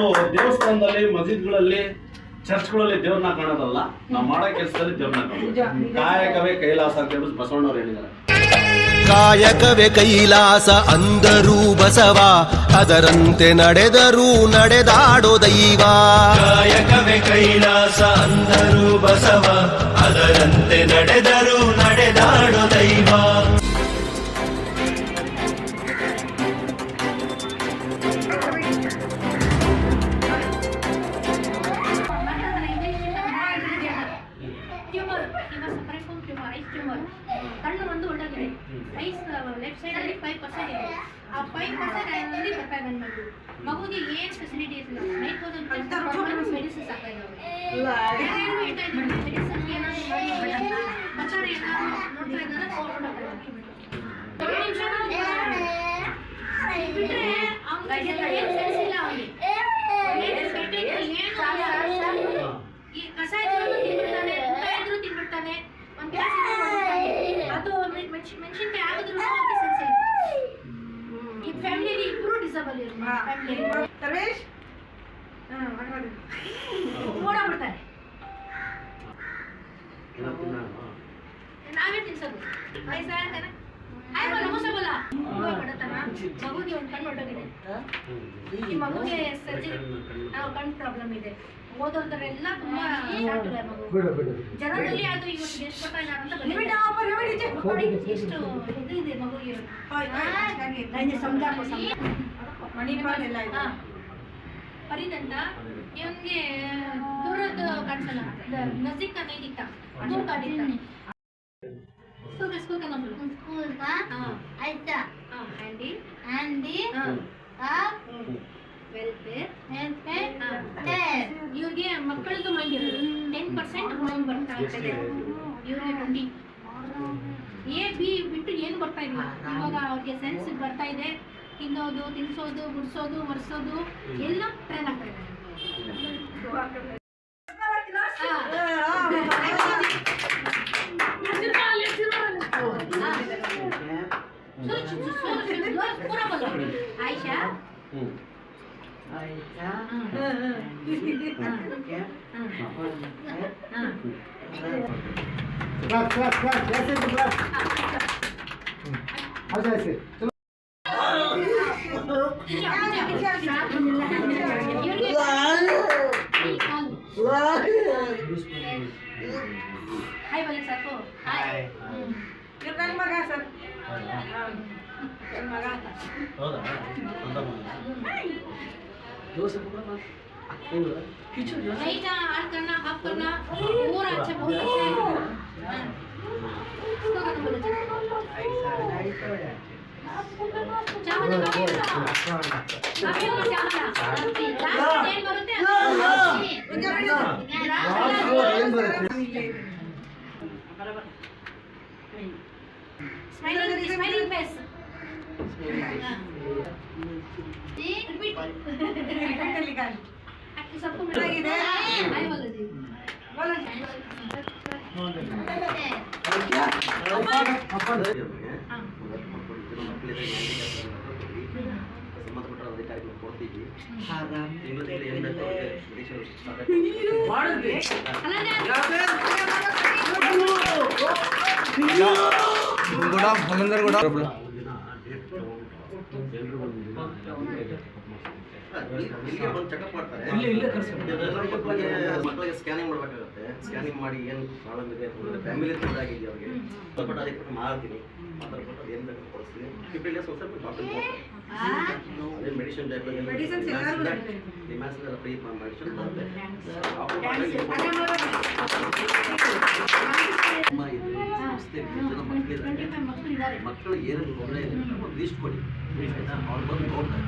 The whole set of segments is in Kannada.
ನಾವು ದೇವಸ್ಥಾನದಲ್ಲಿ ಮಸೀದ್ಗಳಲ್ಲಿ ಚರ್ಚ್ಗಳಲ್ಲಿ ದೇವ್ರನ್ನ ಕಾಣೋದಲ್ಲ ನಾವು ಮಾಡೋ ಕೆಲಸದಲ್ಲಿ ದೇವ್ರನ್ನ ಕಾಣೋದು. ಕಾಯಕವೇ ಕೈಲಾಸ ಅಂತ ಹೇಳಿ ಬಸವಣ್ಣವ್ರು ಹೇಳಿದ್ದಾರೆ. ಕಾಯಕವೇ ಕೈಲಾಸ ಅಂದರೂ ಬಸವ ಅದರಂತೆ ನಡೆದರೂ ನಡೆದಾಡೋ ದೈವ. ಕಾಯಕವೇ ಕೈಲಾಸ ಅಂದರು ಬಸವ ಅದರಂತೆ ನಡೆದರು ನಡೆದಾಡೋ ದೈವ. ಬಿಡು ಬಿಡು. ಜನರಲ್ಲಿ ಅದು ಇವತ್ತು ಎಷ್ಟು ಪ್ರಕಾರ ಅಂತ ನಿಮಿಡ ಇದು ಇದೆ ಮಗುವಿಗೆ. ಮಣಿಪಾಲ್ ಎಲ್ಲ ಇದೆ. ಪರಿದಂತ ಇವನ್ಗೆ ದೂರದ್ದು ಕಾಣಿಸಲ್ಲ. ನಸಿಕ್ ನೈದಿಕ ದೂರ ಕಾಣಿಲ್ಲ ಸ್ಕೂಲ್ ಸ್ಕೂಲ್ ಕನಪುಲ್ ಸ್ಕೂಲ್ ಕಾ ಆಯ್ತಾ? ಹ್ಯಾಂಡಿ ಹ್ಯಾಂಡಿ ಆ? Welfare welfare welfare ten percent mind ಬರ್ತಾ ಇರ್ತದೆ ಇವರಿಗೆ ಟ್ವೆಂಟಿ ಎ ಬಿ ಬಿಟ್ಟು ಏನು ಬರ್ತಾ ಇಲ್ಲ ಇವಾಗ ಅವ್ರಿಗೆ ಸೆನ್ಸ್ ಬರ್ತಾ ಇದೆ ತಿನ್ನೋದು ತಿನ್ಸೋದು ಗುಡ್ಸೋದು ಒರೆಸೋದು ಎಲ್ಲ ಟ್ರೈನ್ ಆಗ್ತಾ ಇದೆ क्लास क्लास क्लास जैसे तो क्लास हर जैसे चलो Hai balik satu. Hai. Kita makan satu. Kita makan. Oh, dah. Anda makan. Hai. ನನ್ನ ಮಗ ಅಂತ ಹೌದಾ नहीं ना आठ करना हाफ करना और अच्छा बहुत अच्छा है हाँ। इसको करना बोलो जी। चावल का काफी होगा काफी होगा चावल का लास्ट सबको मिला के दे आई बोलो जी बोलो क्या अपन अपन हाँ ಸಂಬಂಧಪಟ್ಟ ಅಧಿಕಾರಿಗಳು ಕೊಡ್ತೀವಿ ನಿಮ್ಮದ್ರಲ್ಲಿ ಏನ್ ಬೇಕು ಗುಡ್ ಆಫ್ ಗುಡ ಮಕ್ಕಳಿಗೆ ಸ್ಕ್ಯಾನಿಂಗ್ ಮಾಡಬೇಕಾಗುತ್ತೆ. ಸ್ಕ್ಯಾನಿಂಗ್ ಮಾಡಿ ಏನು ಪ್ರಾಬ್ಲಮ್ ಇದೆ ಫ್ಯಾಮಿಲಿ ಆಗಿದೆ ಅವ್ರಿಗೆ ಸ್ವಲ್ಪ ಅದಕ್ಕೆ ಮಾರ್ತೀನಿ ಮಾತಾಡ್ಬಿಟ್ಟು ಏನು ಬೇಕು ಕೊಡಿಸ್ತೀನಿ ಸ್ವಲ್ಪ ಡಾಕ್ಟರ್ ಅದೇ ಮೆಡಿಸಿನ್ Medicines ಎಲ್ಲರಿಗೂ ಬರುತ್ತೆ. ಡಿಮ್ಯಾನ್ಸ್ ಎಲ್ಲ ಫ್ರೀ ಮೆಡಿಸಿನ್ ಬರುತ್ತೆ ಮಕ್ಕಳು ಏನೇನು ತೊಂದರೆ ಇದೆ ಒಂದು ಲಿಸ್ಟ್ ಕೊಡಿ. ಆಯ್ತಾ ಅವ್ರು ಬಂದು ನೋಡ್ತಾರೆ.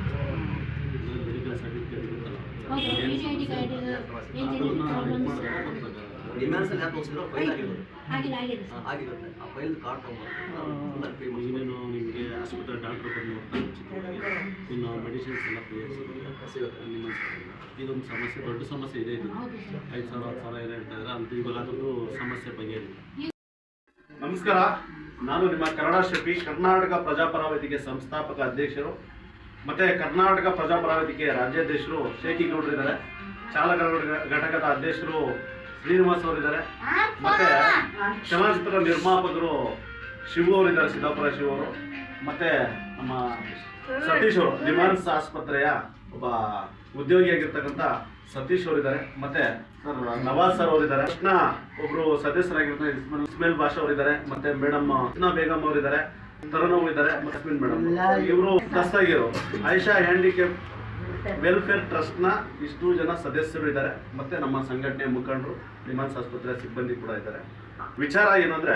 ಮೆಡಿಕಲ್ ಸರ್ಟಿಫಿಕೇಟ್ ಇರುತ್ತಲ್ಲ. ಹೌದು P G I D card agency problems demands ಅಲ್ಲಿ ಯಾರು ತೋರಿಸಿದ್ರು ಫೈಲ್ ಆಗಿದೆ. ಆಗಿರುತ್ತೆ ಫೈಲ್ ಕಾರ್ಡ್ ತೊಗೊಂಡ್ಬರ್ತಾರೆ ಫ್ರೀ ಇನ್ನೇನು ನಿಮಗೆ ಆಸ್ಪತ್ರೆ ಡಾಕ್ಟ್ರ್ ಬಂದು ಉಚಿತವಾಗಿ. ಇನ್ನು ಮೆಡಿಸಿನ್ಸ್ ಎಲ್ಲ ಫ್ರೀ ಸಿಗುತ್ತೆ. ನಿಮ್ಮ ಇದೊಂದು ಸಮಸ್ಯೆ ದೊಡ್ಡ ಸಮಸ್ಯೆ ಇದೆ ಇದು. ಐದು ಸಾವಿರ ಹತ್ತು ಸಾವಿರ ಏನು ಹೇಳ್ತಾ ಇದ್ದಾರೆ. ಅಂತ ಇವಾಗ ಅದೊಂದು ಸಮಸ್ಯೆ ಬಗ್ಗೆ ನಮಸ್ಕಾರ. ನಾನು ನಿಮ್ಮ ಕನ್ನಡ ಶಿಲ್ಪಿ ಕರ್ನಾಟಕ ಪ್ರಜಾಪರ ವೇದಿಕೆ ಸಂಸ್ಥಾಪಕ ಅಧ್ಯಕ್ಷರು ಮತ್ತೆ ಕರ್ನಾಟಕ ಪ್ರಜಾಪ್ರಭುತ್ವಕ್ಕೆ ರಾಜ್ಯಾಧ್ಯಕ್ಷರು ಶೇಖಿ ಗೌಡ್ರು ಚಾಲಕ ಘಟಕದ ಅಧ್ಯಕ್ಷರು ಶ್ರೀನಿವಾಸ್ ಅವರಿದ್ದಾರೆ. ಮತ್ತೆ ಚಲನಚಿತ್ರ ನಿರ್ಮಾಪಕರು ಶಿವು ಅವರಿದ್ದಾರೆ ಸಿದ್ದಾಪುರ ಶಿವ ಅವರು. ಮತ್ತೆ ನಮ್ಮ ಸತೀಶ್ ಅವರು ನಿಮಾನ್ಸ್ ಆಸ್ಪತ್ರೆಯ ಒಬ್ಬ ಉದ್ಯೋಗಿಯಾಗಿರ್ತಕ್ಕಂಥ ಸತೀಶ್ ಅವರಿದ್ದಾರೆ. ಮತ್ತೆ ನವಾಜ್ ಸರ್ ಅವರಿದ್ದಾರೆ. ಕೃಷ್ಣ ಒಬ್ರು ಸದಸ್ಯರಾಗಿರ್ತಾರೆ ಇಸ್ಮೇಲ್ ಭಾಷಾ ಅವರಿದ್ದಾರೆ. ಮತ್ತೆ ಮೇಡಮ್ ಕೃಷ್ಣ ಬೇಗಂ ಅವರಿದ್ದಾರೆ. ತರುಣ್ ಅವರು ಇದ್ದಾರೆ. ಮತ್ತೆ ಮೇಡಮ್. ಇವರು ದಸ್ತಾಗಿರು ಆಯಿಷಾ ಹ್ಯಾಂಡಿಕ್ಯಾಪ್ ವೆಲ್ಫೇರ್ ಟ್ರಸ್ಟ್ನ ನ ಇಷ್ಟು ಜನ ಸದಸ್ಯರು ಇದ್ದಾರೆ. ಮತ್ತೆ ನಮ್ಮ ಸಂಘಟನೆ ಮುಖಂಡರು ನಿಮಾನ್ಸ್ ಆಸ್ಪತ್ರೆ ಸಿಬ್ಬಂದಿ ಕೂಡ ಇದ್ದಾರೆ. ವಿಚಾರ ಏನಂದ್ರೆ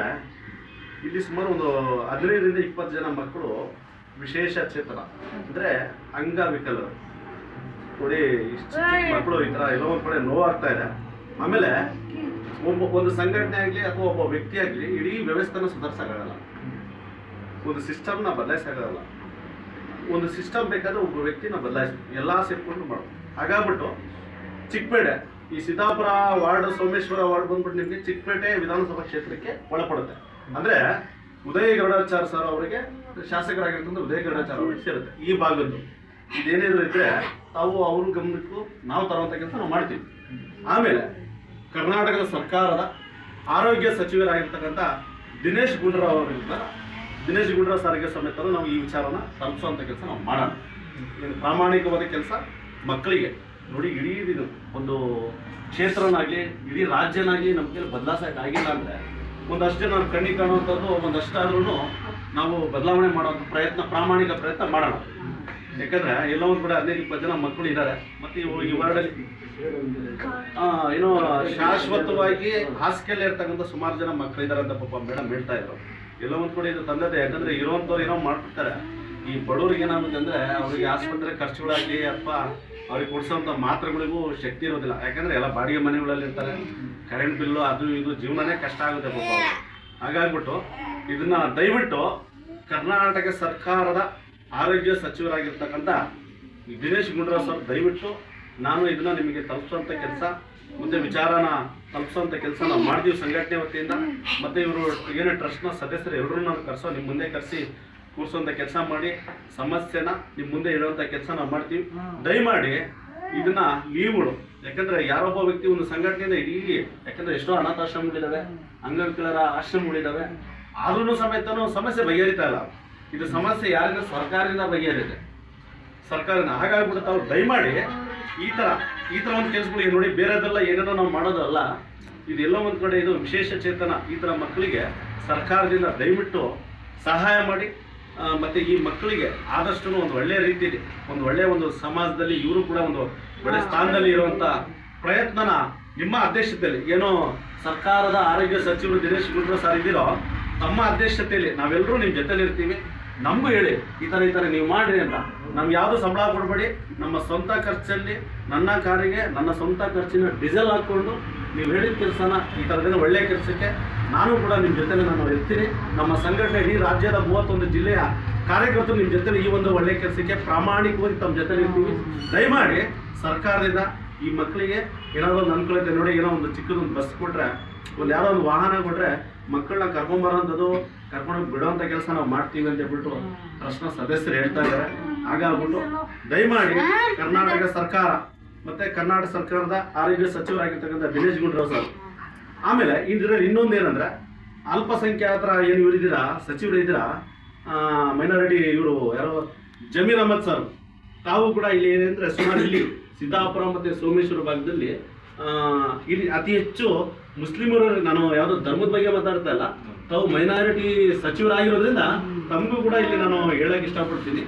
ಇಲ್ಲಿ ಸುಮಾರು ಒಂದು ಹದಿನೈದರಿಂದ ಇಪ್ಪತ್ತು ಜನ ಮಕ್ಕಳು ವಿಶೇಷ ಚೇತನ, ಅಂದ್ರೆ ಅಂಗವಿಕಲರು ನೋಡಿ, ಇಷ್ಟು ಮಕ್ಕಳು ಈ ತರ ಎಲ್ಲೋ ಒಂದ್ ಕಡೆ ನೋವಾಗ್ತಾ ಇದೆ. ಆಮೇಲೆ ಒಬ್ಬ, ಒಂದು ಸಂಘಟನೆ ಆಗಲಿ ಅಥವಾ ಒಬ್ಬ ವ್ಯಕ್ತಿ ಆಗ್ಲಿ ಇಡೀ ವ್ಯವಸ್ಥೆನ ಸುಧಾರಿಸೋಕ್ಕಾಗಲ್ಲ ಒಂದು ಸಿಸ್ಟಮ್ನ ಬದಲಾಯಿಸೋಕ್ಕಾಗಲ್ಲ ಒಂದು ಸಿಸ್ಟಮ್ ಬೇಕಾದ್ರೆ ಒಬ್ಬ ವ್ಯಕ್ತಿನ ಬದಲಾಯಿಸ್ಬೇಕು ಎಲ್ಲ ಸೇರ್ಕೊಂಡು ಮಾಡೋದು ಹಾಗಾಗ್ಬಿಟ್ಟು ಚಿಕ್ಕಪೇಟೆ ಈ ಸಿದ್ದಾಪುರ ವಾರ್ಡ್, ಸೋಮೇಶ್ವರ ವಾರ್ಡ್ ಬಂದ್ಬಿಟ್ಟು ನಿಮಗೆ ಚಿಕ್ಕಪೇಟೆ ವಿಧಾನಸಭಾ ಕ್ಷೇತ್ರಕ್ಕೆ ಒಳಪಡುತ್ತೆ. ಅಂದ್ರೆ ಉದಯ ಗರುಡಾಚಾರ್ ಸರ್ ಅವರಿಗೆ ಶಾಸಕರಾಗಿರ್ತಂದ್ರೆ ಉದಯ ಗರುಡಾಚಾರ್ ಅವರಿಗೆ ಸೇರುತ್ತೆ ಈ ಭಾಗದ್ದು. ಇದೇನೇನು ಇದ್ರೆ ತಾವು ಅವ್ರ ಗಮನಕ್ಕೂ ನಾವು ತರುವಂತ ಕೆಲಸ ನಾವು ಮಾಡ್ತೀವಿ. ಆಮೇಲೆ ಕರ್ನಾಟಕದ ಸರ್ಕಾರದ ಆರೋಗ್ಯ ಸಚಿವರಾಗಿರ್ತಕ್ಕಂಥ ದಿನೇಶ್ ಗುಂಡ್ರಾವ್ ಅವರಿಂದ ದಿನೇಶ್ ಗುಂಡ್ರಾವ್ ಸರ್ಗೆ ಸಮೇತ ನಾವು ಈ ವಿಚಾರನ ತಲುಪಿಸುವಂತ ಕೆಲಸ ನಾವು ಮಾಡೋಣ. ಪ್ರಾಮಾಣಿಕವಾದ ಕೆಲಸ ಮಕ್ಕಳಿಗೆ. ನೋಡಿ, ಇಡೀ ಇದು ಒಂದು ಕ್ಷೇತ್ರನಾಗಲಿ, ಇಡೀ ರಾಜ್ಯನಾಗ್ಲಿ ನಮ್ಮ ಕೈಲಿ ಬದಲಾಯಿಸಕ್ಕೆ ಆಗಿಲ್ಲ ಅಂದ್ರೆ ಒಂದಷ್ಟು ಜನ ಕಣ್ಣಿಗೆ ಕಾಣುವಂಥದ್ದು ಒಂದಷ್ಟಾದ್ರೂ ನಾವು ಬದಲಾವಣೆ ಮಾಡುವಂಥ ಪ್ರಯತ್ನ, ಪ್ರಾಮಾಣಿಕ ಪ್ರಯತ್ನ ಮಾಡೋಣ. ಯಾಕಂದ್ರೆ ಎಲ್ಲೋ ಒಂದು ಕೂಡ ಹದಿನೈದು, ಇಪ್ಪತ್ತು ಜನ ಮಕ್ಕಳು ಇದ್ದಾರೆ ಮತ್ತೆ ಇವು ಈ ವರ್ಡಲ್ಲಿ ಏನೋ ಶಾಶ್ವತವಾಗಿ ಹಾಸಿಗೆಯಲ್ಲಿ ಇರ್ತಕ್ಕಂಥ ಸುಮಾರು ಜನ ಮಕ್ಕಳಿದ್ದಾರೆ ಅಂತ ಪಾಪ ಮೇಡಮ್ ಹೇಳ್ತಾ ಇದ್ರು. ಎಲ್ಲೋ ಒಂದು ಕೂಡ ಇದು ತಂದದೆ ಯಾಕಂದ್ರೆ ಇರುವಂತವ್ರು ಏನೋ ಮಾಡ್ಬಿಡ್ತಾರೆ ಈ ಬಡವ್ರಿಗೆ ಏನಾಗುತ್ತೆ ಅಂದ್ರೆ ಅವ್ರಿಗೆ ಆಸ್ಪತ್ರೆ ಖರ್ಚುಗಳಾಗಲಿ ಅಥವಾ ಅವ್ರಿಗೆ ಕೊಡಿಸೋಂಥ ಮಾತ್ರೆಗಳಿಗೂ ಶಕ್ತಿ ಇರೋದಿಲ್ಲ. ಯಾಕಂದ್ರೆ ಎಲ್ಲ ಬಾಡಿಗೆ ಮನೆಗಳಲ್ಲಿ ಇರ್ತಾರೆ. ಕರೆಂಟ್ ಬಿಲ್ಲು ಅದು ಇದು ಜೀವನನೇ ಕಷ್ಟ ಆಗುತ್ತೆ ಪಾಪ ಹಾಗಾಗ್ಬಿಟ್ಟು ಇದನ್ನ ದಯವಿಟ್ಟು ಕರ್ನಾಟಕ ಸರ್ಕಾರದ ಆರೋಗ್ಯ ಸಚಿವರಾಗಿರ್ತಕ್ಕಂಥ ದಿನೇಶ್ ಗುಂಡೂರಾವ್ ಸರ್ ದಯವಿಟ್ಟು ನಾನು ಇದನ್ನ ನಿಮಗೆ ತಲುಪಿಸುವಂತ ಕೆಲಸ, ಮತ್ತೆ ವಿಚಾರನ ತಲುಪಿಸುವಂತ ಕೆಲಸ ನಾವು ಮಾಡ್ತೀವಿ ಸಂಘಟನೆ ವತಿಯಿಂದ. ಮತ್ತೆ ಇವರು ಏನು ಟ್ರಸ್ಟ್ನ ಸದಸ್ಯರು ಎಲ್ಲರೂ ನಾನು ಕರೆಸೋ ನಿಮ್ಮ ಮುಂದೆ ಕರೆಸಿ ಕೂರಿಸುವಂತ ಕೆಲಸ ಮಾಡಿ ಸಮಸ್ಯೆನ ನಿಮ್ಮ ಮುಂದೆ ಇಡುವಂತ ಕೆಲಸ ನಾವು ಮಾಡ್ತೀವಿ. ದಯಮಾಡಿ ಇದನ್ನ ನೀವುಗಳು ಯಾಕಂದ್ರೆ ಯಾರೊಬ್ಬ ವ್ಯಕ್ತಿ ಒಂದು ಸಂಘಟನೆಯಿಂದ ಇಡೀ ಯಾಕಂದ್ರೆ ಎಷ್ಟೋ ಅನಾಥಾಶ್ರಮಗಳಿದಾವೆ ಅಂಗವಿಕಲರ ಆಶ್ರಮಗಳಿದಾವೆ ಆದ್ರೂ ಸಮೇತನೂ ಸಮಸ್ಯೆ ಬಗೆಹರಿತಾ ಇಲ್ಲ. ಇದು ಸಮಸ್ಯೆ ಯಾರಿಂದ ಸರ್ಕಾರದಿಂದ ಬಗೆಹರಿದೆ ಸರ್ಕಾರದಿಂದ ಹಾಗಾಗ್ಬಿಡುತ್ತೆ. ಅವ್ರು ದಯಮಾಡಿ ಈ ತರ ಈ ತರ ಒಂದು ಕೆಲಸಗಳಿಗೆ ನೋಡಿ ಬೇರೆದೆಲ್ಲ ಏನೇನೋ ನಾವು ಮಾಡೋದಲ್ಲ ಇದೆಲ್ಲ ಒಂದ್ ಕಡೆ ಇದು ವಿಶೇಷ ಚೇತನ ಈ ತರ ಮಕ್ಕಳಿಗೆ ಸರ್ಕಾರದಿಂದ ದಯವಿಟ್ಟು ಸಹಾಯ ಮಾಡಿ ಮತ್ತೆ ಈ ಮಕ್ಕಳಿಗೆ ಆದಷ್ಟು ಒಂದು ಒಳ್ಳೆಯ ರೀತಿಯಲ್ಲಿ ಒಂದು ಒಳ್ಳೆಯ ಒಂದು ಸಮಾಜದಲ್ಲಿ ಇವರು ಕೂಡ ಒಂದು ಒಳ್ಳೆಯ ಸ್ಥಾನದಲ್ಲಿ ಇರುವಂತ ಪ್ರಯತ್ನನ ನಿಮ್ಮ ಅಧ್ಯಕ್ಷತೆಯಲ್ಲಿ ಏನೋ ಸರ್ಕಾರದ ಆರೋಗ್ಯ ಸಚಿವರು ದಿನೇಶ್ ಗುಂಡೂರಾವ್ ಸರ್ ಇದ್ದೀರೋ ತಮ್ಮ ಅಧ್ಯಕ್ಷತೆಯಲ್ಲಿ ನಾವೆಲ್ಲರೂ ನಿಮ್ಮ ಜೊತೆಲಿ ಇರ್ತೀವಿ. ನಮಗೂ ಹೇಳಿ ಈ ಥರ ಈ ಥರ ನೀವು ಮಾಡಿರಿ ಅಂತ. ನಮ್ಗೆ ಯಾವುದು ಸಂಬಳ ಕೊಡಬೇಡಿ ನಮ್ಮ ಸ್ವಂತ ಖರ್ಚಲ್ಲಿ ನನ್ನ ಕಾರಿಗೆ ನನ್ನ ಸ್ವಂತ ಖರ್ಚಿನ ಡೀಸೆಲ್ ಹಾಕ್ಕೊಂಡು ನೀವು ಹೇಳಿದ ಕೆಲಸನ ಈ ಥರದಿಂದ ಒಳ್ಳೆಯ ಕೆಲಸಕ್ಕೆ ನಾನು ಕೂಡ ನಿಮ್ಮ ಜೊತೆಲೆ ನಾನು ಇರ್ತೀನಿ. ನಮ್ಮ ಸಂಘಟನೆ ಇಡೀ ರಾಜ್ಯದ ಮೂವತ್ತೊಂದು ಜಿಲ್ಲೆಯ ಕಾರ್ಯಕರ್ತರು ನಿಮ್ಮ ಜೊತೆಲಿ ಈ ಒಂದು ಒಳ್ಳೆಯ ಕೆಲಸಕ್ಕೆ ಪ್ರಾಮಾಣಿಕವಾಗಿ ತಮ್ಮ ಜೊತೆ ಇರ್ತೀವಿ. ದಯಮಾಡಿ ಸರ್ಕಾರದಿಂದ ಈ ಮಕ್ಕಳಿಗೆ ಏನಾದರೂ ಒಂದು ಅನುಕೂಲತೆ ನೋಡಿ ಏನೋ ಒಂದು ಚಿಕ್ಕದೊಂದು ಬಸ್ ಕೊಟ್ರೆ ಒಂದು ಯಾವುದೋ ಒಂದು ವಾಹನ ಕೊಟ್ಟರೆ ಮಕ್ಕಳನ್ನ ಕರ್ಕೊಂಬರೋಂಥದ್ದು ಕರ್ಕೊಂಡೋಗಿ ಬಿಡೋಂಥ ಕೆಲಸ ನಾವು ಮಾಡ್ತೀವಿ ಅಂತ ಹೇಳ್ಬಿಟ್ಟು ಟ್ರಸ್ಟ್ನ ಸದಸ್ಯರು ಹೇಳ್ತಾ ಇದ್ದಾರೆ ಹಾಗಾಗ್ಬಿಟ್ಟು ದಯಮಾಡಿ ಕರ್ನಾಟಕ ಸರ್ಕಾರ ಮತ್ತು ಕರ್ನಾಟಕ ಸರ್ಕಾರದ ಆರೋಗ್ಯ ಸಚಿವರಾಗಿರ್ತಕ್ಕಂಥ ದಿನೇಶ್ ಗುಂಡೂರಾವ್ ಸರ್ ಆಮೇಲೆ ಇದರಲ್ಲಿ ಇನ್ನೊಂದು ಏನಂದ್ರೆ, ಅಲ್ಪಸಂಖ್ಯಾತರ ಏನು ಇವರಿದ್ದೀರಾ ಸಚಿವರು ಇದ್ದೀರಾ ಮೈನಾರಿಟಿ ಇವರು ಯಾರೋ ಜಮೀರ್ ಅಹಮದ್ ಸರ್ ತಾವು ಕೂಡ ಇಲ್ಲಿ ಏನಂದ್ರೆ ಸುಮಾರು ಇಲ್ಲಿ ಸಿದ್ದಾಪುರ ಮತ್ತು ಸೋಮೇಶ್ವರ ಭಾಗದಲ್ಲಿ ಇಲ್ಲಿ ಅತಿ ಹೆಚ್ಚು ಮುಸ್ಲಿಮರು ನಾನು ಯಾವುದೋ ಧರ್ಮದ ಬಗ್ಗೆ ಮಾತಾಡ್ತಾ ಇಲ್ಲ. ತಾವು ಮೈನಾರಿಟಿ ಸಚಿವರಾಗಿರೋದ್ರಿಂದ ತಮಗೂ ಕೂಡ ಇಲ್ಲಿ ನಾನು ಹೇಳಕ್ ಇಷ್ಟಪಡ್ತೀನಿ.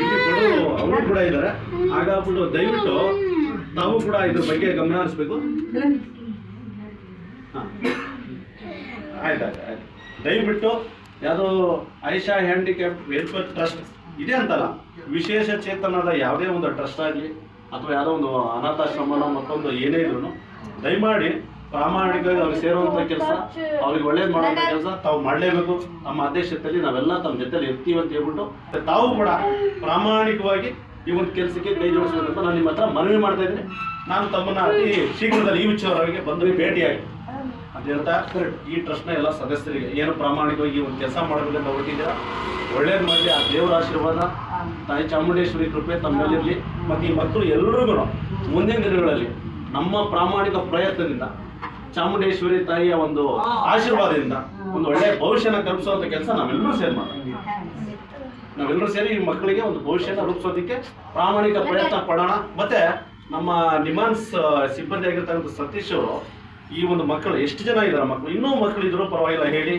ಇಲ್ಲಿ ಬಡವರು ಅವರು ಕೂಡ ಇದ್ದಾರೆ. ಹಾಗಾಗ್ಬಿಟ್ಟು ದಯವಿಟ್ಟು ತಾವು ಕೂಡ ಇದ್ರ ಬಗ್ಗೆ ಗಮನ ಹರಿಸ್ಬೇಕು. ಹಾ. ಆಯ್ತು ಆಯ್ತು ದಯವಿಟ್ಟು ಯಾವುದೋ ಐಶಾ ಹ್ಯಾಂಡಿಕ್ಯಾಪ್ ವೆಲ್ಫೇರ್ ಟ್ರಸ್ಟ್ ಇದೆ ಅಂತಲ್ಲ, ವಿಶೇಷ ಚೇತನದ ಯಾವುದೇ ಒಂದು ಟ್ರಸ್ಟ್ ಆಗಲಿ ಅಥವಾ ಯಾವುದೋ ಒಂದು ಅನಾಥಾಶ್ರಮನ ಮತ್ತೊಂದು ಏನೇ ಇದ್ರು ದಯಮಾಡಿ ಪ್ರಾಮಾಣಿಕವಾಗಿ ಅವ್ರಿಗೆ ಸೇರುವಂಥ ಕೆಲಸ, ಅವ್ರಿಗೆ ಒಳ್ಳೇದು ಮಾಡುವಂಥ ಕೆಲಸ ತಾವು ಮಾಡಲೇಬೇಕು. ನಮ್ಮ ಅಧ್ಯಕ್ಷತೆಯಲ್ಲಿ ನಾವೆಲ್ಲ ತಮ್ಮ ಜೊತೆಲಿ ಇರ್ತೀವಿ ಅಂತ ಹೇಳ್ಬಿಟ್ಟು, ತಾವು ಕೂಡ ಪ್ರಾಮಾಣಿಕವಾಗಿ ಈ ಒಂದು ಕೆಲಸಕ್ಕೆ ಕೈ ಜೋಡಿಸಬೇಕಂತ ನಾನು ನಿಮ್ಮ ಹತ್ರ ಮನವಿ ಮಾಡ್ತಾ ಇದ್ದೀನಿ. ನಾನು ತಮ್ಮನ್ನ ಅತಿ ಶೀಘ್ರದಲ್ಲಿ ಈ ವಿಚಾರವಾಗಿ ಬಂದು ಭೇಟಿಯಾಗಿ ಹೇಳ್ತಾ ಈ ಟ್ರಸ್ಟ್ನ ಎಲ್ಲ ಸದಸ್ಯರಿಗೆ ಏನು ಪ್ರಾಮಾಣಿಕವಾಗಿ ಒಂದು ಕೆಲಸ ಮಾಡಬೇಕಂತ ಹೊರಟಿದ್ದೀರಾ? ಒಳ್ಳೇದು ಮಾಡಲಿ, ಆ ದೇವರ ಆಶೀರ್ವಾದ, ತಾಯಿ ಚಾಮುಂಡೇಶ್ವರಿ ಕೃಪೆ ತಮ್ಮ ಮೇಲಿರಲಿ ಮತ್ತು ಈ ಮಕ್ಕಳು ಎಲ್ರಿಗೂ ಮುಂದಿನ ದಿನಗಳಲ್ಲಿ ನಮ್ಮ ಪ್ರಾಮಾಣಿಕ ಪ್ರಯತ್ನದಿಂದ, ಚಾಮುಂಡೇಶ್ವರಿ ತಾಯಿಯ ಒಂದು ಆಶೀರ್ವಾದದಿಂದ, ಒಂದು ಒಳ್ಳೆಯ ಭವಿಷ್ಯನ ಕಲ್ಪಿಸುವಂಥ ಕೆಲಸ ನಾವೆಲ್ಲರೂ ಸೇರಿ ಮಾಡೋಣ. ನಾವೆಲ್ಲರೂ ಸೇರಿ ಈ ಮಕ್ಕಳಿಗೆ ಒಂದು ಭವಿಷ್ಯನ ರೂಪಿಸೋದಕ್ಕೆ ಪ್ರಾಮಾಣಿಕ ಪ್ರಯತ್ನ ಪಡೋಣ. ಮತ್ತೆ ನಮ್ಮ ನಿಮಾನ್ಸ್ ಸಿಬ್ಬಂದಿ ಆಗಿರ್ತಕ್ಕಂಥ ಸತೀಶ್ ಅವರು ಈ ಒಂದು ಮಕ್ಕಳು ಎಷ್ಟು ಜನ ಇದ್ದಾರೆ ಮಕ್ಕಳು? ಇನ್ನೂ ಮಕ್ಕಳು ಇದ್ರು ಪರವಾಗಿಲ್ಲ ಹೇಳಿ.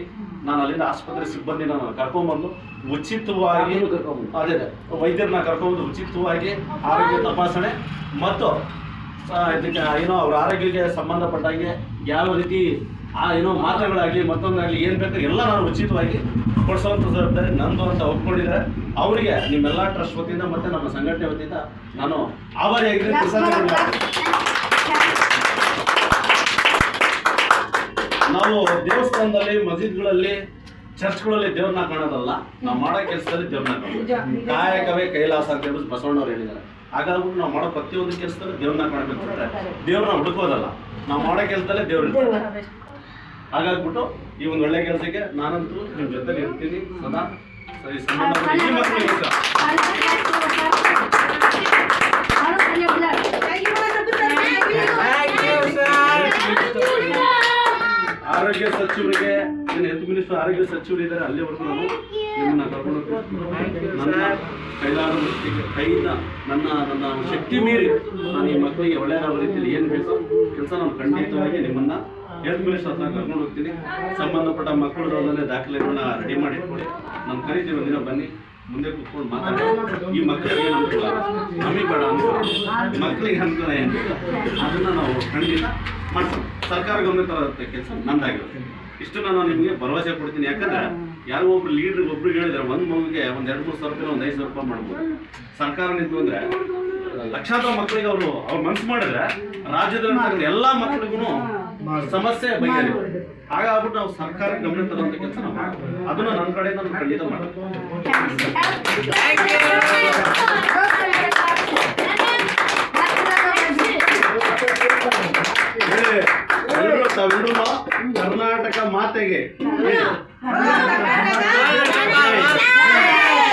ನಾನು ಅಲ್ಲಿಂದ ಆಸ್ಪತ್ರೆ ಸಿಬ್ಬಂದಿನ ನಾನು ಕರ್ಕೊಂಡ್ಬಂದು ಉಚಿತವಾಗಿ ಅದೇ ಅದೇ ವೈದ್ಯರನ್ನ ಕರ್ಕೊಂಡು ಉಚಿತವಾಗಿ ಆರೋಗ್ಯ ತಪಾಸಣೆ ಮತ್ತು ಇದಕ್ಕೆ ಏನೋ ಅವ್ರ ಆರೋಗ್ಯಕ್ಕೆ ಸಂಬಂಧಪಟ್ಟಾಗೆ ಯಾವ ರೀತಿ ಆ ಏನೋ ಮಾತ್ರೆಗಳಾಗಲಿ ಮತ್ತೊಂದಾಗಲಿ ಏನು ಬೇಕು ಎಲ್ಲ ನಾನು ಉಚಿತವಾಗಿ ಕೊಡಿಸುವಂಥ ಜವಾಬ್ದಾರಿ ನಂದು ಅಂತ ಒಪ್ಕೊಂಡಿದ್ದಾರೆ. ಅವರಿಗೆ ನಿಮ್ಮೆಲ್ಲ ಟ್ರಸ್ಟ್ ವತಿಯಿಂದ ಮತ್ತು ನಮ್ಮ ಸಂಘಟನೆ ವತಿಯಿಂದ ನಾನು ಆಭಾರಿಯಾಗಿದ್ದೀನಿ ನಾವು ದೇವಸ್ಥಾನದಲ್ಲಿ ಮಸೀದ್ಗಳಲ್ಲಿ ಚರ್ಚ್ಗಳಲ್ಲಿ ದೇವ್ರನ್ನ ಕಾಣೋದಲ್ಲ. ನಾವು ಮಾಡೋ ಕೆಲಸದಲ್ಲಿ ದೇವ್ರನ್ನ ಕಾಣೋದು. ಕಾಯಕವೇ ಕೈಲಾಸ ಅಂತ ಹೇಳಿ ಬಸವಣ್ಣವ್ರು ಹೇಳಿದ್ದಾರೆ. ಹಾಗಾಗ್ಬಿಟ್ಟು ನಾವು ಮಾಡೋ ಪ್ರತಿಯೊಂದು ಕೆಲಸದಲ್ಲಿ ದೇವ್ರನ್ನ ಕಾಣಬೇಕು ಅಂದ್ರೆ ದೇವ್ರನ್ನ ಹುಡುಕೋದಲ್ಲ. ನಾವು ಮಾಡೋ ಕೆಲಸದಲ್ಲೇ ದೇವ್ರ. ಹಾಗಾಗ್ಬಿಟ್ಟು ಈ ಒಂದು ಒಳ್ಳೆ ಕೆಲಸಕ್ಕೆ ನಾನಂತೂ ನಿಮ್ಮ ಜೊತೆಲಿ ಇರ್ತೀನಿ. ಸದಾ. ಸರಿ ಸಂಬಂಧ ಈ ಮಕ್ಕಳಿಗೆ ಸಹ ಆರೋಗ್ಯ ಸಚಿವರಿಗೆ ನನ್ನ ಹೆಲ್ತ್ ಮಿನಿಸ್ಟರ್ ಆರೋಗ್ಯ ಸಚಿವರು ಇದ್ದಾರೆ ಅಲ್ಲಿವರೆಗೂ ನಾನು ನಿಮ್ಮನ್ನ ಕರ್ಕೊಂಡು ಹೋಗ್ತೀನಿ. ನನ್ನ ಕೈಲಾದ ಕೈಯಿಂದ ನನ್ನ ನನ್ನ ಶಕ್ತಿ ಮೀರಿ ನಾನು ಈ ಮಕ್ಕಳಿಗೆ ಒಳ್ಳೆಯದಾದ ರೀತಿಯಲ್ಲಿ ಏನು ಬೇಕು ಕೆಲಸ ನಾನು ಖಂಡಿತವಾಗಿ ನಿಮ್ಮನ್ನ ಹೆಲ್ತ್ ಮಿನಿಸ್ಟರ್ ಹತ್ರ ಕರ್ಕೊಂಡು ಹೋಗ್ತೀನಿ. ಸಂಬಂಧಪಟ್ಟ ಮಕ್ಕಳದಲ್ಲೇ ದಾಖಲೆಗಳನ್ನ ರೆಡಿ ಮಾಡಿ ಇಟ್ಕೊಳ್ಳಿ. ನಾನು ಕರಿತೀವಿ ಒಂದಿನ ಬನ್ನಿ. ಮುಂದೆ ಕೂತ್ಕೊಂಡು ಮಾತಾಡೋದು ಈ ಮಕ್ಕಳಿಗೆ ಅನುಕೂಲ? ನಮಗೆ ಬೇಡ ಅನುಕೂಲ ಮಕ್ಕಳಿಗೆ ಅನುಕೂಲ ಏನು? ಅದನ್ನು ನಾವು ಖಂಡಿತ ಮಾಡ್ತೀವಿ. ಸರ್ಕಾರ ಗಮನ ಕೆಲಸ ನಂದಾಗಿರುತ್ತೆ. ಇಷ್ಟು ನಾನು ನಿಮಗೆ ಭರವಸೆ ಕೊಡ್ತೀನಿ. ಯಾಕಂದ್ರೆ ಯಾರೋ ಒಬ್ರು ಲೀಡ್ರ್ ಒಬ್ರು ಹೇಳಿದ್ರೆ ಒಂದು ಮಗುಗೆ ಒಂದು ಎರಡು ಮೂರು ಸಾವಿರ ರೂಪಾಯಿ, ಒಂದು ಐದು ಸಾವಿರ ರೂಪಾಯಿ ಮಾಡ್ಬೋದು. ಸರ್ಕಾರ ನಿಂತು ಅಂದ್ರೆ ಲಕ್ಷಾಂತರ ಮಕ್ಕಳಿಗೆ ಅವರು ಅವ್ರು ಮನಸ್ಸು ಮಾಡಿದ್ರೆ ರಾಜ್ಯದಲ್ಲಿ ಎಲ್ಲ ಮಕ್ಕಳಿಗೂ ಸಮಸ್ಯೆ ಬಗೆಹರಿಯುತ್ತೆ. ಹಾಗಾಗ್ಬಿಟ್ಟು ನಾವು ಸರ್ಕಾರ ಗಮನ ತರುವಂತ ಕೆಲಸ ನಾವು. ಅದನ್ನ ನನ್ನ ಕಡೆಯಿಂದ ನಾನು ಖಂಡಿತ ತಾವೆಲ್ರು ಕರ್ನಾಟಕ ಮಾತೆಗೆ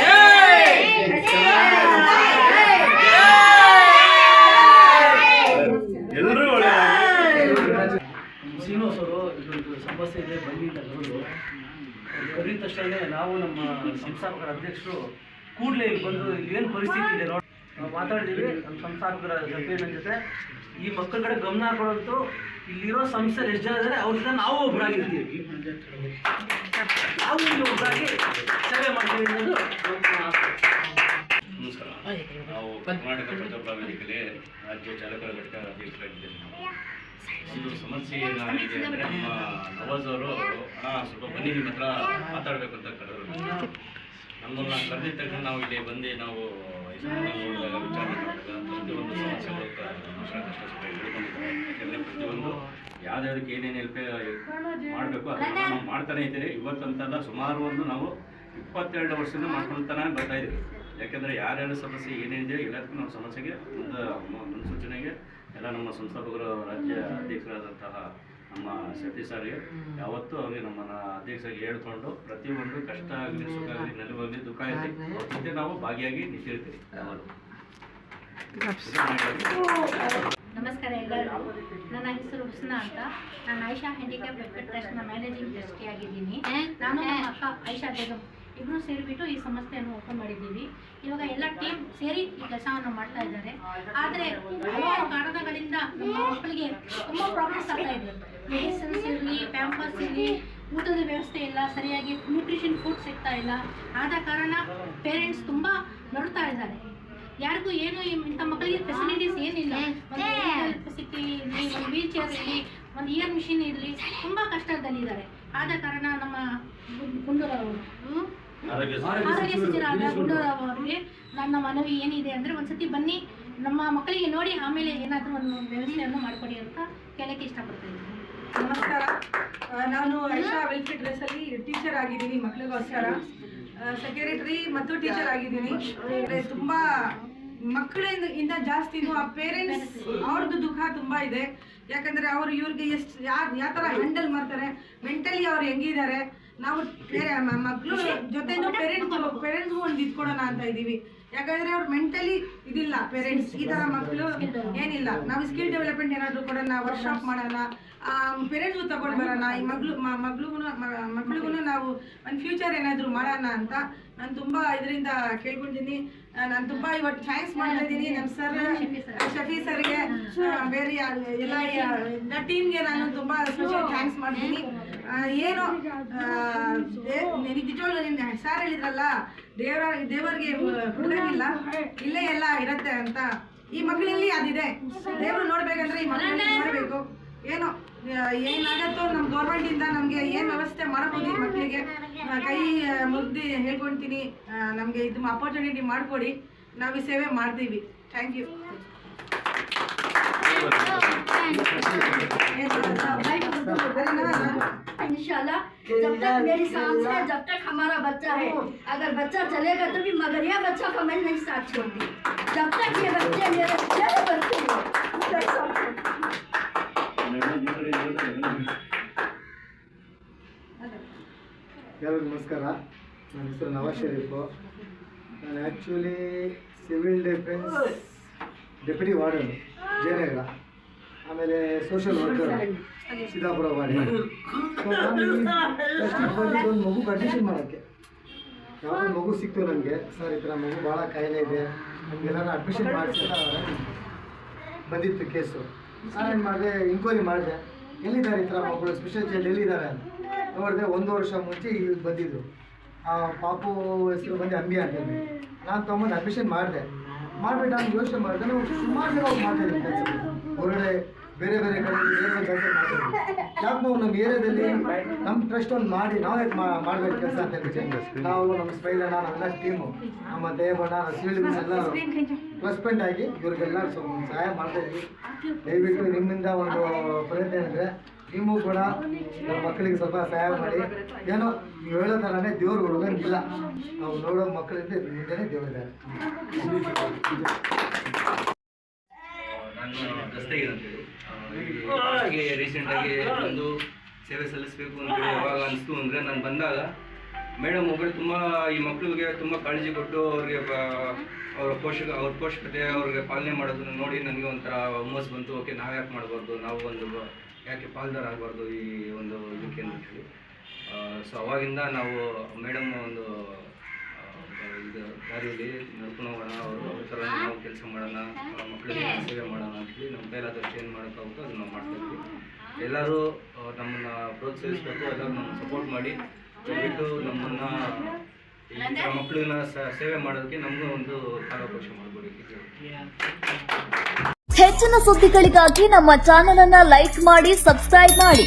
ಹೇಳಿ. ಎಲ್ರೂ ಒಳ್ಳೆ ಶ್ರೀನಿವಾಸ್ ಅವರು ಇದೊಂದು ಸಮಸ್ಯೆ ಇದೆ ಬನ್ನಿ ಅಂತ ಕರೆದು ಕರೀದ ತಕ್ಷಣ ನಾವು ನಮ್ಮ ಸಂಸ್ಥಾಪಕರ ಅಧ್ಯಕ್ಷರು ಕೂಡಲೇ ಇಲ್ಲಿ ಬಂದು ಏನು ಪರಿಸ್ಥಿತಿ ಇದೆ ನೋಡಿ. ನಾವು ಮಾತಾಡಿದ್ದೀವಿ ನಮ್ಮ ಸಂಸ್ಥಾಪಕರ ಸಭೆಯ ಜೊತೆ. ಈ ಮಕ್ಕಳ ಕಡೆ ಗಮನ ಕೊಡೋದು ಇಲ್ಲಿರೋ ಸಂಸ್ಥೆ ಎಷ್ಟು ಜನ ಇದ್ದಾರೆ ಅವ್ರ ಜೊತೆ ನಾವು ಒಬ್ಬರಾಗಿರ್ತೀವಿ ನಾವು ಇಲ್ಲಿ ಒಬ್ಬರಾಗಿ ಸೇವೆ ಮಾಡ್ತೀವಿ ಅನ್ನೋದು ನಾವು ಕರ್ನಾಟಕ ಪ್ರಜಾಪ್ರಭುತ್ವ ವೇದಿಕೆಯಲ್ಲಿ ರಾಜ್ಯ ಚಾಲಕರ ಘಟಕ ಅಧ್ಯಕ್ಷರಾಗಿದ್ದೇನೆ ಒಂದು ಸಮಸ್ಯೆ ಏನಾಗಿದೆ ಅಂದರೆ ನಮ್ಮ ನವಾಜ್ ಅವರು ಸ್ವಲ್ಪ ಬನ್ನಿ ನಿಮ್ಮ ಹತ್ರ ಮಾತಾಡಬೇಕು ಅಂತ ಕರೆದ್ರು. ನಮ್ಮನ್ನ ಕರೆದಿದ ತಕ್ಷಣ ನಾವು ಇಲ್ಲಿ ಬಂದು ನಾವು ನೋಡಿದಾಗ ವಿಚಾರ ಮಾಡಿದಾಗ ಪ್ರತಿಯೊಂದು ಪ್ರತಿಯೊಂದು ಯಾವುದ್ಯಾವ್ದಕ್ಕೆ ಏನೇನು ಹೆಲ್ಪ್ ಮಾಡಬೇಕು ಅದನ್ನು ನಾವು ಮಾಡ್ತಾನೆ ಇದ್ದೀರಿ ಇವತ್ತಂತಲ್ಲ ಸುಮಾರು ಒಂದು ನಾವು ಇಪ್ಪತ್ತೆರಡು ವರ್ಷದಿಂದ ಮಾಡ್ಕೊಳ್ತಾನೆ ಬರ್ತಾ ಇದ್ದೀವಿ. ಯಾಕೆಂದರೆ ಯಾರ್ಯಾರ ಸಮಸ್ಯೆ ಏನೇನಿದೆ ಎಲ್ಲದಕ್ಕೂ ನಮ್ಮ ಸಮಸ್ಯೆಗೆ ಮುನ್ಸೂಚನೆಗೆ ಎಲ್ಲ ನಮ್ಮ ಸಂಸ್ಥಾಪಕರು, ರಾಜ್ಯ ಅಧ್ಯಕ್ಷರಾದಂತಹ ನಮ್ಮ ಸತೀಶ್ ಸರ್ಗೆ ಯಾವತ್ತೂ ಅವ್ರಿಗೆ ನಮ್ಮನ್ನ ಅಧ್ಯಕ್ಷ ಹೇಳ್ಕೊಂಡು ಪ್ರತಿಯೊಂದು ಕಷ್ಟ ಆಗಲಿ ಸುಖ ಆಗಲಿ ನಲಿವಾಗಲಿ ದುಃಖ ಆಗಲಿ ಜೊತೆ ನಾವು ಭಾಗಿಯಾಗಿ ನಿಂತಿರ್ತೀವಿ ನಮಸ್ಕಾರ ಎಲ್ಲರಿಗೂ ನನ್ನ ಹೆಸರು ಉಸ್ನಾ ಅಂತ. ನಾನು ಐಶಾ ಹ್ಯಾಂಡಿಕ್ಯಾಪ್ ವೆಲ್ಫೇರ್ ಟ್ರಸ್ಟ್ನ ಮ್ಯಾನೇಜಿಂಗ್ ಟ್ರಸ್ಟಿ ಆಗಿದ್ದೀನಿ. ನಾನು ನಮ್ಮ ಅಕ್ಕ ಐಶಾ ಬೇಗಂ. ಇಬ್ಬರು ಸೇರಿಬಿಟ್ಟು ಈ ಸಂಸ್ಥೆಯನ್ನು ಓಪನ್ ಮಾಡಿದ್ದೀವಿ. ಇವಾಗ ಎಲ್ಲ ಟೀಮ್ ಸೇರಿ ಈ ಕೆಲಸವನ್ನು ಮಾಡ್ತಾ ಇದ್ದಾರೆ. ಆದರೆ ಹಲವಾರು ಕಾರಣಗಳಿಂದ ನಮ್ಮ ಮಕ್ಕಳಿಗೆ ತುಂಬ ಪ್ರಾಬ್ಲಮ್ಸ್ ಆಗ್ತಾ ಇದೆ. ಮೆಡಿಸಿನ್ಸ್ ಇರಲಿ ಪ್ಯಾಂಪರ್ಸ್ ಇರಲಿ ಊಟದ ವ್ಯವಸ್ಥೆ ಇಲ್ಲ ಸರಿಯಾಗಿ ನ್ಯೂಟ್ರಿಷನ್ ಫುಡ್ ಸಿಗ್ತಾ ಇಲ್ಲ. ಆದ ಕಾರಣ ಪೇರೆಂಟ್ಸ್ ತುಂಬ ನೋಡ್ತಾ ಇದ್ದಾರೆ. ಯಾರಿಗೂ ಏನು ಇಂಥ ಮಕ್ಕಳಿಗೆ ಫೆಸಿಲಿಟೀಸ್ ಏನಿಲ್ಲ. ಒಂದು ಫೆಸಿಲಿಟಿ ಇರಲಿ ಒಂದು ವೀಲ್ ಚೇರ್ ಇರಲಿ ಒಂದು ಇಯರ್ ಮಿಷಿನ್ ಇರಲಿ ತುಂಬ ಕಷ್ಟದಲ್ಲಿದ್ದಾರೆ. ಆದ ಕಾರಣ ನಮ್ಮ ಗುಂಡೂರವರು. ಗುಂಡೂರಾವ್ ಅವರು ಆರೋಗ್ಯ ಆರೋಗ್ಯ ಸಚಿವರಾದ ಗುಂಡೂರಾವ್ ಅವರಿಗೆ ನನ್ನ ಮನವಿ ಏನಿದೆ ಅಂದರೆ ಒಂದ್ಸತಿ ಬನ್ನಿ ನಮ್ಮ ಮಕ್ಕಳಿಗೆ ನೋಡಿ ಆಮೇಲೆ ಏನಾದರೂ ಒಂದು ವ್ಯವಸ್ಥೆಯನ್ನು ಮಾಡಿಕೊಡಿ ಅಂತ ಕೇಳಕ್ಕೆ ಇಷ್ಟಪಡ್ತೀನಿ ನಮಸ್ಕಾರ. ನಾನು ಐಶಾ ವೆಲ್ಫೇರ್ ಡ್ರೆಸ್ ಅಲ್ಲಿ ಟೀಚರ್ ಆಗಿದ್ದೀನಿ ಮಕ್ಕಳಿಗೋಸ್ಕರ ಸೆಕ್ರೆಟರಿ ಮತ್ತು ಟೀಚರ್ ಆಗಿದ್ದೀನಿ. ತುಂಬಾ ಮಕ್ಕಳಿಂದ ಇಂದ ಜಾಸ್ತಿನೂ ಆ ಪೇರೆಂಟ್ಸ್ ಅವ್ರದ್ದು ದುಃಖ ತುಂಬಾ ಇದೆ. ಯಾಕಂದ್ರೆ ಅವ್ರು ಇವ್ರಿಗೆ ಎಷ್ಟು ಯಾ ಯಾವ ಥರ ಹ್ಯಾಂಡಲ್ ಮಾಡ್ತಾರೆ ಮೆಂಟಲಿ ಅವ್ರು ಹೆಂಗಿದ್ದಾರೆ ನಾವು ಮಕ್ಕಳು ಜೊತೆನೂ ಪೇರೆಂಟ್ಸ್ ಪೇರೆಂಟ್ಸ್ಗೂ ಒಂದು ಇದ್ಕೊಡೋಣ ಅಂತ ಇದ್ದೀವಿ. ಯಾಕಂದ್ರೆ ಅವ್ರು ಮೆಂಟಲಿ ಇದಿಲ್ಲ ಪೇರೆಂಟ್ಸ್ ಈ ತರ ಮಕ್ಕಳು ಏನಿಲ್ಲ. ನಾವು ಸ್ಕಿಲ್ ಡೆವಲಪ್ಮೆಂಟ್ ಏನಾದ್ರು ಕೊಡೋಣ ವರ್ಕ್ಶಾಪ್ ಮಾಡೋಣ ಪೇರೆಂಟ್ಸ್ಗೂ ತಗೊಂಡು ಬರೋಣ, ಈ ಮಗಳು ಮಗಳಿಗೂ ಮಕ್ಳಿಗೂ ನಾವು ಒಂದು ಫ್ಯೂಚರ್ ಏನಾದರೂ ಮಾಡೋಣ ಅಂತ ನಾನು ತುಂಬಾ ಇದರಿಂದ ಕೇಳ್ಕೊಂಡಿದ್ದೀನಿ ನಾನು ತುಂಬಾ ಇವತ್ತು ಥ್ಯಾಂಕ್ಸ್ ಮಾಡ್ತಾ ಇದ್ದೀನಿ. ನಮ್ಮ ಸರ್ ಶಫಿ ಸರ್ಗೆ. ಬೇರೆ ಎಲ್ಲ ಟೀಮ್ಗೆ ನಾನು ತುಂಬಾ ಸ್ಪೆಷಲ್ ಥ್ಯಾಂಕ್ಸ್ ಮಾಡ್ತೀನಿ. ಏನೋ ನಿಜವಾಗ್ಲೂ ನಿನ್ನೆ ಸರ್ ಹೇಳಿದ್ರಲ್ಲ ದೇವರ ದೇವರಿಗೆ ಹುಡುಗಿಲ್ಲ ಇಲ್ಲೇ ಎಲ್ಲ ಇರುತ್ತೆ ಅಂತ. ಈ ಮಕ್ಕಳಲ್ಲಿ ಅದಿದೆ. ದೇವರು ನೋಡ್ಬೇಕಂದ್ರೆ ಈ ಮಕ್ಕಳಲ್ಲಿ ನೋಡಬೇಕು. ಏನೋ ಏನಾಗತ್ತೋ ನಮ್ಮ ಗೌರ್ಮೆಂಟಿಂದ ನಮಗೆ ಏನು ವ್ಯವಸ್ಥೆ ಮಾಡಬಹುದು ಈ ಮಕ್ಕಳಿಗೆ. ಕೈ ಮುದ್ದಿ ಹೇಳ್ಕೊಳ್ತೀನಿ ನಮಗೆ ಇದು ಅಪರ್ಚುನಿಟಿ ಮಾಡಿಕೊಡಿ. ನಾವು ಈ ಸೇವೆ ಮಾಡ್ತೀವಿ. ಥ್ಯಾಂಕ್ ಯು जब तक मेरी सांस है जब तक हमारा बच्चा है अगर बच्चा चलेगा तो भी मगर यह बच्चा को मैं नहीं साथ छोड़ती जब तक ये बच्चे मेरे मेरे बच्चे हैं, मैं नहीं साथ छोड़ती। ಎಲ್ಲರಿಗೂ ನಮಸ್ಕಾರ ನನ್ನ ಹೆಸರು ನವಾಜ್ ಶರೀಫು ನಾನು actually civil defence deputy warden Jayanagar ಆಮೇಲೆ ಸೋಷಿಯಲ್ ವರ್ಕರ್ ಸಿದ್ದಾಪುರ ವಾರ್ಡ್ ಒಂದು ಮಗು ಕಂಡೀಷನ್ ಮಾಡೋಕ್ಕೆ. ಯಾವಾಗ ಮಗು ಸಿಕ್ತು ನನಗೆ. ಸರ್ ಈ ಥರ ಮಗು ಭಾಳ ಕಾಯಿಲೆ ಇದೆ. ನಮಗೆಲ್ಲ ಅಡ್ಮಿಷನ್ ಮಾಡಿಸಿ ಬಂದಿತ್ತು ಕೇಸು ನಾನೇನು ಮಾಡಿದೆ? ಇನ್ಕ್ವೈರಿ ಮಾಡಿದೆ. ಎಲ್ಲಿದ್ದಾರೆ ಈ ಥರ ಮಕ್ಕಳು ಸ್ಪೆಷಲ್ ಚೈಲ್ಡ್ ಎಲ್ಲಿದ್ದಾರೆ ನೋಡಿದೆ ಒಂದು ವರ್ಷ ಮುಂಚೆ ಇಲ್ಲಿ ಬಂದಿದ್ರು ಆ ಪಾಪು ಹೆಸರು ಬಂದು ಅಂಬಿ ಅಂತ ನಾನು ತೊಗೊಂಡು ಅಡ್ಮಿಷನ್ ಮಾಡಿದೆ. ಮಾಡಿಬಿಟ್ಟು ಅಂತ ಯೋಚನೆ ಮಾಡಿದ್ರೆ ನಾವು ಸುಮಾರು ಜನ ಕೆಲಸ ಹೊರಗಡೆ ಬೇರೆ ಬೇರೆ ಕಡೆ ಬೇರೆ ಬೇರೆ ಕೆಲಸ ಮಾಡ್ತಾಯಿದ್ದೀವಿ ಯಾಕೆ ನಾವು ನಮ್ಮ ಏರಿಯಾದಲ್ಲಿ ನಮ್ಮ ಟ್ರಸ್ಟ್ ಒಂದು ಮಾಡಿ ನಾವು ಯಾಕೆ ಮಾಡಬೇಕು ಕೆಲಸ ಅಂತ ಹೇಳಿ ನಾವು ನಮ್ಮ ಸ್ಮೈಲ್ ಅಣ್ಣ ನಾವೆಲ್ಲ ಟೀಮು ನಮ್ಮ ದೇವಣ್ಣ ಸೀಲ್ಡ್ಸ್ ಎಲ್ಲ ಪ್ಲಸ್ಪೆಂಟ್ ಆಗಿ ಇವ್ರಿಗೆಲ್ಲ ಸ್ವಲ್ಪ ಸಹಾಯ ಮಾಡ್ತಾ ಇದ್ವಿ. ದಯವಿಟ್ಟು ನಿಮ್ಮಿಂದ ಒಂದು ಪ್ರಯತ್ನ ಏನಂದರೆ ನೀವು ಕೂಡ ನಮ್ಮ ಮಕ್ಕಳಿಗೆ ಸ್ವಲ್ಪ ಸಹಾಯ ಮಾಡಿ. ಏನೋ ನೀವು ಹೇಳೋ ಥರನೇ ದೇವ್ರು ಹುಡುಗಂಗಿಲ್ಲ ನಾವು ನೋಡೋ ಮಕ್ಕಳಿಂದ ಮುಂದೆನೇ ದೇವರಿದ್ದಾರೆ. ನಾನು ಬಂದು ಸೇವೆ ಸಲ್ಲಿಸಬೇಕು ಅಂತ ಯಾವಾಗ ಅನಿಸ್ತು ಅಂದರೆ ನಾನು ಬಂದಾಗ ಮೇಡಮ್ ಒಬ್ಬರು ತುಂಬ ಈ ಮಕ್ಕಳಿಗೆ ತುಂಬ ಕಾಳಜಿ ಕೊಟ್ಟು ಅವ್ರಿಗೆ ಅವರ ಪೋಷಕ, ಅವ್ರ ಪೋಷಕತೆ, ಅವ್ರಿಗೆ ಪಾಲನೆ ಮಾಡೋದನ್ನು ನೋಡಿ ನನಗೆ ಒಂಥರ ಹುಮ್ಮಸ್ ಬಂತು. ಓಕೆ ನಾವು ಯಾಕೆ ಮಾಡಬಾರ್ದು? ನಾವು ಒಂದು ಯಾಕೆ ಪಾಲ್ದಾರ ಆಗಬಾರ್ದು ಈ ಒಂದು ಇದಕ್ಕೆ ಅಂತ ಹೇಳಿ. ಸೊ ಅವಾಗಿಂದ ನಾವು ಮೇಡಮ್ ಒಂದು ಇದು ದಾರಿಯಲ್ಲಿ ನಡ್ಕೊಂಡು ಹೋಗೋಣ ಅವರು ಅವ್ರ ಥರ ನಾವು ಕೆಲಸ ಮಾಡೋಣ ಮಕ್ಕಳಿಗೆ ಸೇವೆ ಮಾಡೋಣ ಅಂತೇಳಿ ನಮ್ಮ ಕೈಲಾದಷ್ಟು ಏನು ಮಾಡೋಕ್ಕಾಗುತ್ತೋ ಅದನ್ನು ನಾವು ಮಾಡ್ತಾಯಿದ್ವಿ ಎಲ್ಲರೂ ನಮ್ಮನ್ನು ಪ್ರೋತ್ಸಾಹಿಸ್ಬೇಕು ಎಲ್ಲರೂ ನಮ್ಮನ್ನು ಸಪೋರ್ಟ್ ಮಾಡಿ ದಯವಿಟ್ಟು ನಮ್ಮನ್ನು ಈ ಥರ ಮಕ್ಕಳನ್ನ ಸೇವೆ ಮಾಡೋದಕ್ಕೆ ನಮಗೂ ಒಂದು ಕಾಲಾವಕಾಶ ಮಾಡಿಕೊಡಿ ಹೆಚ್ಚಿನ ಸುದ್ದಿಗಳಿಗಾಗಿ ನಮ್ಮ ಚಾನೆಲ್ ಅನ್ನ ಲೈಕ್ ಮಾಡಿ ಸಬ್ಸ್ಕ್ರೈಬ್ ಮಾಡಿ.